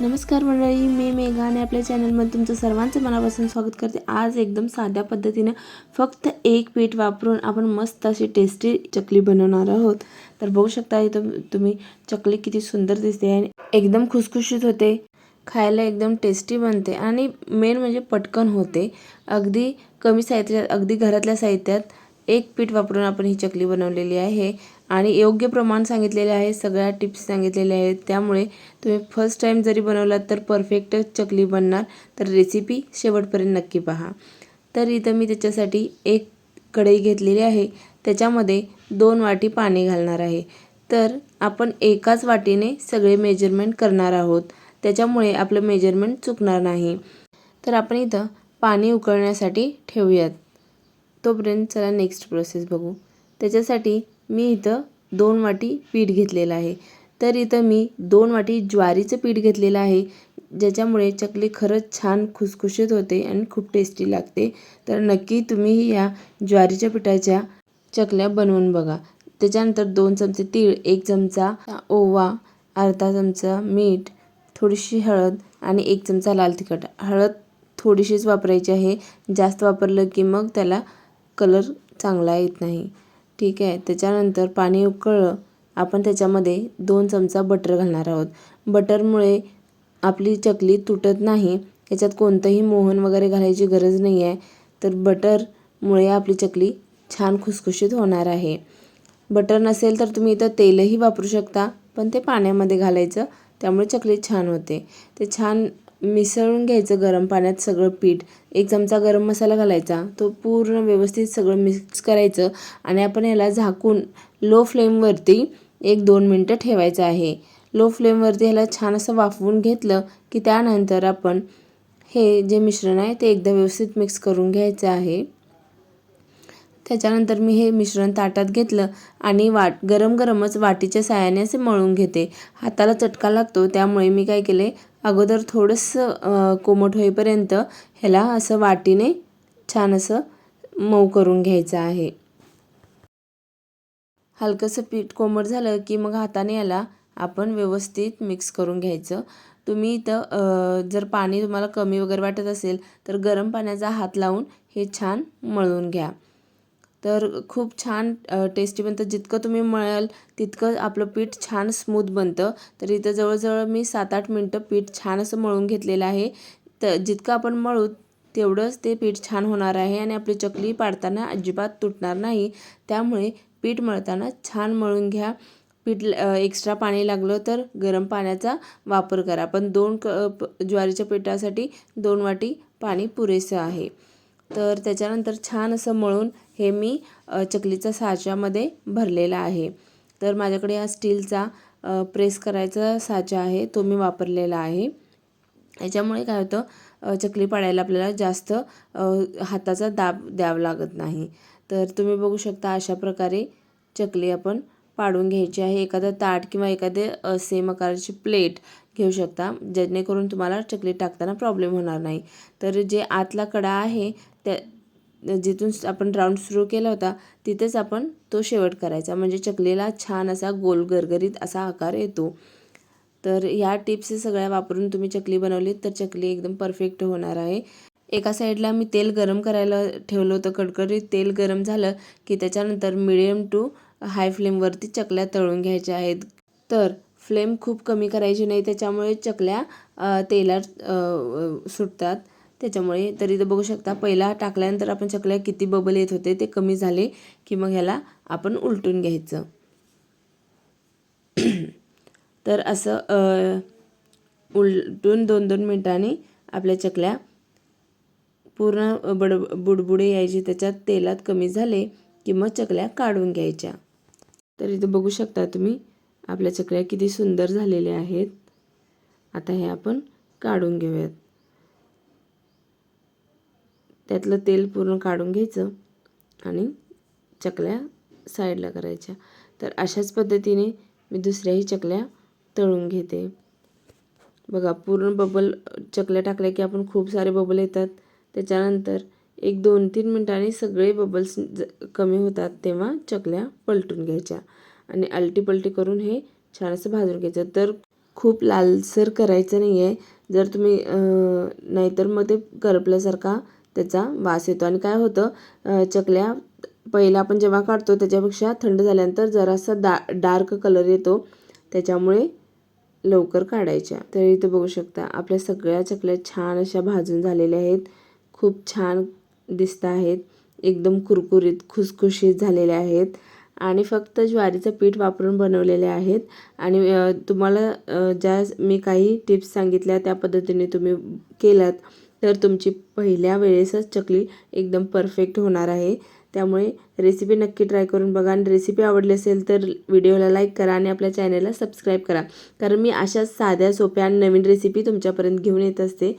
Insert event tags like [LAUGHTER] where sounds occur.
नमस्कार मंडळी मी मेघाने आपल्या चॅनलमध्ये तुमचं सर्वांचं मनापासून स्वागत करते. आज एकदम साध्या पद्धतीनं फक्त एक पीठ वापरून आपण मस्त अशी टेस्टी चकली बनवणार आहोत. तर बघू शकता इथं तुम्ही चकली किती सुंदर दिसते आणि एकदम खुसखुशीत होते. खायला एकदम टेस्टी बनते आणि मेन म्हणजे पटकन होते. अगदी कमी साहित्यात अगदी घरातल्या साहित्यात एक पीठ वापरून आपण ही चकली बनवलेली आहे. आणि योग्य प्रमाण सांगितलेले आहे सगळ्या टिप्स सांगितलेल्या आहेत. त्यामुळे तुम्ही फर्स्ट टाईम जरी बनवलात तर परफेक्ट चकली बनणार. तर रेसिपी शेवटपर्यंत नक्की पहा. तर इथं मी त्याच्यासाठी एक कढई घेतलेली आहे. त्याच्यामध्ये दोन वाटी पाणी घालणार आहे. तर आपण एकाच वाटीने सगळे मेजरमेंट करणार आहोत. त्याच्यामुळे आपलं मेजरमेंट चुकणार नाही. तर आपण इथं पाणी उकळण्यासाठी ठेवूयात. तोपर्यंत चला नेक्स्ट प्रोसेस बघू. त्याच्यासाठी मी इथं दोन वाटी पीठ घेतलेलं आहे. तर इथं मी दोन वाटी ज्वारीचं पीठ घेतलेलं आहे ज्याच्यामुळे चकली खरंच छान खुसखुशीत होते आणि खूप टेस्टी लागते. तर नक्की तुम्ही या ज्वारीच्या पिठाच्या चकल्या बनवून बघा. त्याच्यानंतर दोन चमचे तीळ एक चमचा ओवा अर्धा चमचा मीठ थोडीशी हळद आणि एक चमचा लाल तिखट. हळद थोडीशीच वापरायची आहे. जास्त वापरलं की मग त्याला कलर चांगला येत नाही. ठीक आहे. त्याच्यानंतर पाणी उकळलं. आपण त्याच्यामध्ये दोन चमचा बटर घालणार आहोत. बटरमुळे आपली चकली तुटत नाही. याच्यात कोणतंही मोहन वगैरे घालायची गरज नाही आहे तर बटरमुळे आपली चकली छान खुसखुशीत होणार आहे. बटर नसेल तर तुम्ही इथं तेलही वापरू शकता. पण ते पाण्यामध्ये घालायचं. त्यामुळे चकली छान होते. ते छान मिसळून घ्यायचं गरम पाण्यात सगळं पीठ एक चमचा गरम मसाला घालायचा तो पूर्ण व्यवस्थित सगळं मिक्स करायचं आणि आपण याला झाकून लो फ्लेमवरती एक दोन मिनटं ठेवायचं आहे. लो फ्लेमवरती ह्याला छान असं वाफवून घेतलं की त्यानंतर आपण हे जे मिश्रण आहे ते एकदा व्यवस्थित मिक्स करून घ्यायचं आहे. त्याच्यानंतर मी हे मिश्रण ताटात घेतलं आणि वाट गरम गरमच वाटीच्या साहाय्याने असे मळून घेते. हाताला चटका लागतो त्यामुळे मी काय केले अगोदर थोडंसं कोमट होईपर्यंत ह्याला असं वाटीने छान असं मऊ करून घ्यायचं आहे. हलकंसं पीठ कोमट झालं की मग हाताने याला आपण व्यवस्थित मिक्स करून घ्यायचं. तुम्ही इथं जर पाणी तुम्हाला कमी वगैरे वाटत असेल तर गरम पाण्याचा हात लावून हे छान मळून घ्या. तर खूप छान टेस्टी बनतं. जितकं तुम्ही मळाल तितकं आपलं पीठ छान स्मूथ बनतं. तर इथं जवळजवळ मी सात आठ मिनटं पीठ छान असं मळून घेतलेलं आहे. तर जितकं आपण मळू तेवढंच ते पीठ छान होणार आहे आणि आपली चकली पाडताना अजिबात तुटणार नाही. त्यामुळे पीठ मळताना छान मळून घ्या. पीठ एक्स्ट्रा पाणी लागलं तर गरम पाण्याचा वापर करा. पण दोन कप ज्वारीच्या पिठासाठी दोन वाटी पाणी पुरेसं आहे. तर त्याच्यानंतर छान असं मळून हे मी चकलीचा साच्यामध्ये भरलेला आहे. तर माझ्याकडे हा स्टीलचा प्रेस करायचा साचा आहे तो मी वापरलेला आहे. याच्यामुळे काय होतं चकली पाडायला आपल्याला जास्त हाताचा दाब द्यावा लागत नाही. तर तुम्ही बघू शकता अशा प्रकारे चकली आपण पाडून घ्यायची आहे. एखादं ताट किंवा एखादे सेम आकाराची प्लेट घेऊ शकता जेणेकरून तुम्हाला चकली टाकताना प्रॉब्लेम होणार नाही. तर जे आतला कडा आहे त्या जिथून आपण राऊंड सुरू केला होता तिथेच आपण तो शेवट करायचा. म्हणजे चकलीला छान असा गोल गरगरीत असा आकार येतो. तर ह्या टिप्स सगळ्या वापरून तुम्ही चकली बनवलीत तर चकली एकदम परफेक्ट होणार आहे. एका साईडला मी तेल गरम करायला ठेवलं होतं कडकडीत. तेल गरम झालं की त्याच्यानंतर मिडियम टू हाय फ्लेमवरती चकल्या तळून घ्यायच्या आहेत. तर फ्लेम खूप कमी करायची नाही त्याच्यामुळे चकल्या तेलात सुटतात. त्याच्यामुळे तरी तर बघू शकता पहिला टाकल्यानंतर आपण चकल्या किती बबल येत होते ते कमी झाले की मग ह्याला आपण उलटून घ्यायचं. [CLEARS THROAT] तर असं उलटून दोन दोन मिनटांनी आपल्या चकल्या पूर्ण बड बुडबुडे यायचे त्याच्यात तेलात कमी झाले की मग चकल्या काढून घ्यायच्या. तर इथं बघू शकता तुम्ही आपल्या चकल्या किती सुंदर झालेल्या आहेत. आता हे आपण काढून घेऊयात. त्यातलं तेल पूर्ण काढून घ्यायचं आणि चकल्या साईडला करायच्या. तर अशाच पद्धतीने मी दुसऱ्याही चकल्या तळून घेते. बघा पूर्ण बबल चकल्या टाकल्या की आपण खूप सारे बबल येतात. त्याच्यानंतर एक दोन तीन मिनटांनी सगळे बबल्स कमी होतात तेव्हा चकल्या पलटून घ्यायच्या. आणि आलटी पलटी करून हे छान असं भाजून घ्यायचं. तर खूप लालसर करायचं नाही आहे जर तुम्ही नाहीतर मग ते करपल्यासारखा त्याचा वास येतो. आणि काय होतं चकल्या पहिला आपण जेव्हा काढतो त्याच्यापेक्षा थंड झाल्यानंतर जरासा दा डार्क कलर येतो. त्याच्यामुळे लवकर काढायच्या. तर इथे बघू शकता आपल्या सगळ्या चकल्या छान अशा भाजून झालेल्या आहेत. खूप छान दिसत आहेत. एकदम कुरकुरीत खुसखुशीत झालेल्या आहेत. आणि फक्त ज्वारीचं पीठ वापरून बनवलेले आहेत. आणि तुम्हाला ज्या मी काही टिप्स सांगितल्या त्या पद्धतीने तुम्ही केल्यात तर तुमची पहिल्या वेळेसच चकली एकदम परफेक्ट होणार आहे. त्यामुळे रेसिपी नक्की ट्राय करून बघा आणि रेसिपी आवडली असेल तर व्हिडिओला लाईक करा आणि आपल्या चॅनलला सबस्क्राईब करा. कारण मी अशा साध्या सोप्या आणि नवीन रेसिपी तुमच्यापर्यंत घेऊन येत असते.